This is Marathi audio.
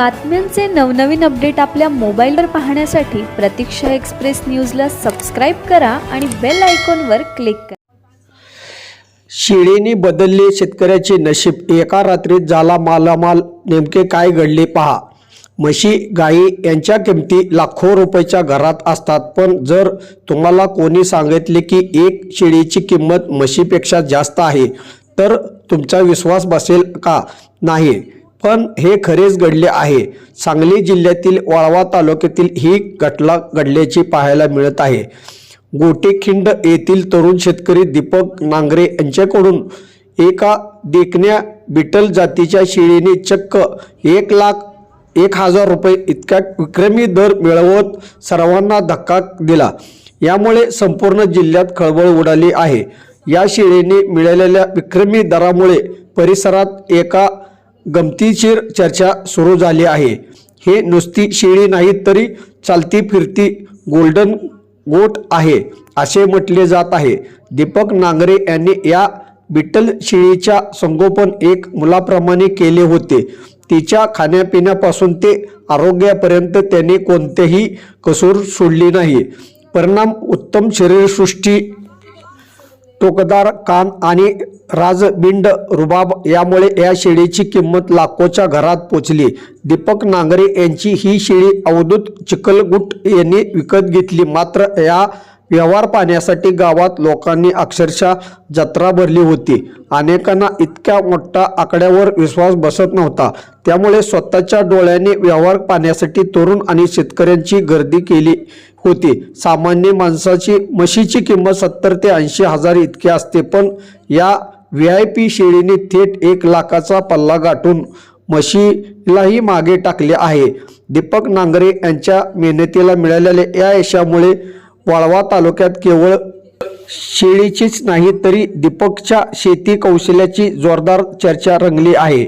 बातम्यांचे नवनवीन अपडेट आपल्या मोबाईलवर पाहण्यासाठी प्रतीक्षा एक्सप्रेस न्यूजला सबस्क्राईब करा आणि बेल आयकॉनवर क्लिक करा. शिळेने बदलले शेतकऱ्याचे नशीब. एका रात्रीत झाला मालामाल. नेमके काय घडले पहा. म्हशी गाई यांच्या किमती लाखो रुपयाच्या घरात असतात. पण जर तुम्हाला कोणी सांगितले की एक शेळीची किंमत म्हशीपेक्षा जास्त आहे तर तुमचा विश्वास बसेल का? नाही. पण हे खरेच घडले आहे. सांगली जिल्ह्यातील वाळवा तालुक्यातील ही घटना घडल्याची पाहायला मिळत आहे. गोटेखिंड येथील तरुण शेतकरी दीपक नांगरे यांच्याकडून एका देखण्या बिटल जातीच्या शेळीने चक्क एक लाख एक हजार रुपये इतका विक्रमी दर मिळवत सर्वांना धक्का दिला. यामुळे संपूर्ण जिल्ह्यात खळबळ उडाली आहे. या शेळीने मिळालेल्या विक्रमी दरामुळे परिसरात एका गमतीशीर चर्चा सुरू झाली आहे. हे नुसती शेळी नाही तरी चालती फिरती गोल्डन गोट आहे असे म्हटले जात आहे. दीपक नांगरे यांनी या बिट्टल शेळीच्या संगोपन एक मुलाप्रमाणे केले होते. तिच्या खाण्यापिण्यापासून ते आरोग्यापर्यंत त्याने कोणतेही कसूर सोडली नाही. परिणाम उत्तम शरीरसृष्टी टोकदार कान आणि राजबिंड रुबाब यामुळे या शेळीची किंमत लाखोच्या घरात पोचली. दीपक नांगरे यांची ही शेळी अवधूत चिखलगुट यांनी विकत घेतली. मात्र या व्यवहार पाहण्यासाठी गावात लोकांनी अक्षरशः जत्रा भरली होती. अनेकांना इतक्या मोठ्या आकड्यावर विश्वास बसत नव्हता. त्यामुळे स्वतःच्या डोळ्यांनी व्यवहार पाहण्यासाठी तरुण आणि शेतकऱ्यांची गर्दी केली होती. सामान्य माणसाची म्हशीची किंमत सत्तर ते ऐंशी हजार इतकी असते पण या व्ही आय पी शेळीने थेट एक लाखाचा पल्ला गाठून म्हशीलाही मागे टाकले आहे. दीपक नांगरे यांच्या मेहनतीला मिळालेल्या या यशामुळे वाळवा तालुक्यात केवळ शेळीचीच नाही तरी दीपकच्या शेती कौशल्याची जोरदार चर्चा रंगली आहे.